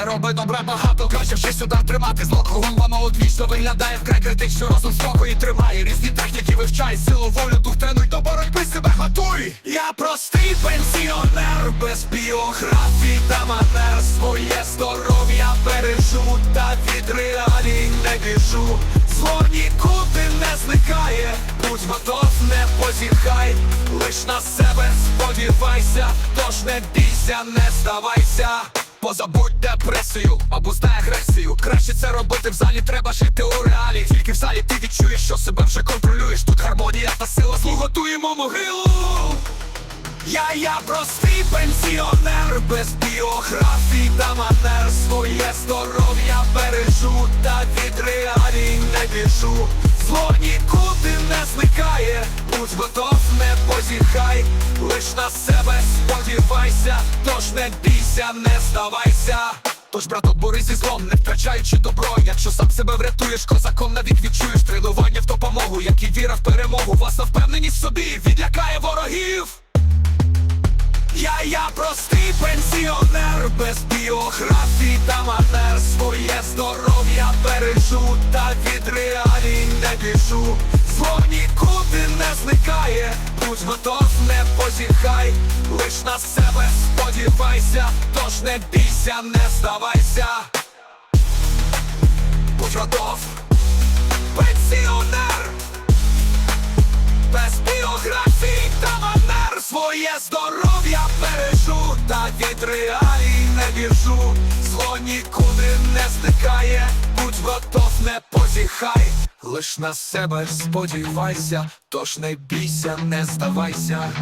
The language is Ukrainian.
не роби добре багато Краще вчись удар тримати зло. Кругом воно одвічно виглядає вкрай критично Розум спокою тримає Різні техніки вивчай Силу волю дух тренуй до боротьби себе готуй. Я простий пенсіонер без біографій та манер. Своє здоров'я бережу та від реалій не біжу. Зло нікуди не зникає Будь готов, не позіхай. Лиш на себе сподівайся Тож не бійся, не здавайся Позабудь депресію, обуздай агресію. Краще це робити в залі, треба жити у реалі Тільки в залі ти відчуєш, що себе вже контролюєш. Тут гармонія та сила, злу готуємо могилу. Я, я простий пенсіонер без біографій та манер. Своє здоров'я бережу та від реалій не біжу. Зло нікуди не зникає, будь готов, не позіхай. Лиш на себе сподівайся, тож не бійся, не здавайся. Тож, брато, борись зі злом, не втрачаючи добро. Якщо сам себе врятуєш, козаком навік відчуєш Тренування в допомогу, як і віра в перемогу. Власна впевненість собі відлякає ворогів. Я, я простий пенсіонер без біографій та манер. Своє здоров'я бережу та від реалій не біжу. Зло нікуди не зникає, будь готов, не позіхай Лиш на себе сподівайся, тож не бійся, не здавайся. Готов, пенсіонер. Без біографій та манер Своє здоров'я бережу Та від реалій не біжу. Зло нікуди не зникає Лиш на себе сподівайся Тож не бійся, не здавайся